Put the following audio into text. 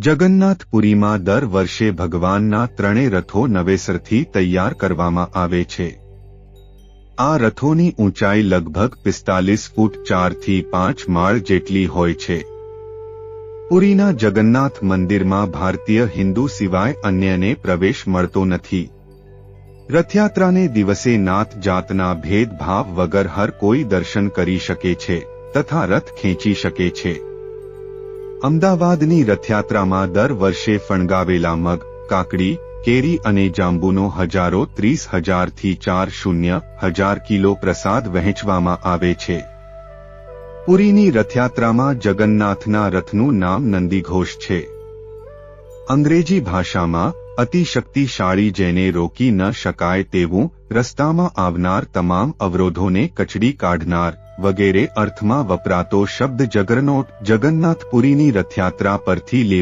જગન્નાથપુરીમાં દર વર્ષે ભગવાનના ત્રણેય રથો નવેસરથી તૈયાર કરવામાં આવે છે. આ રથોની ઊંચાઈ લગભગ પિસ્તાલીસ ફૂટ ચારથી પાંચ માળ જેટલી હોય છે. પુરીના જગન્નાથ મંદિરમાં ભારતીય હિન્દુ સિવાય અન્યને પ્રવેશ મળતો નથી. રથયાત્રાને દિવસે નાત જાતના ભેદભાવ વગર હર કોઈ દર્શન કરી શકે છે તથા રથ ખેંચી શકે છે. અમદાવાદની રથયાત્રામાં દર વર્ષે ફણગાવેલા મગ, કાકડી, કેરી અને જાંબુનો હજારો ત્રીસ હજારથી ચાર શૂન્ય હજાર કિલો પ્રસાદ વહેંચવામાં આવે છે. પુરીની રથયાત્રામાં જગન્નાથના રથનું નામ નંદીઘોષ છે. અંગ્રેજી ભાષામાં અતિશક્તિશાળી જેને રોકી ન શકાય તેવું રસ્તામાં આવનાર તમામ અવરોધોને કચડી કાઢનાર વગેરે અર્થમાં વપરાતો શબ્દ જગરનોટ જગન્નાથપુરીની રથયાત્રા પરથી લેવા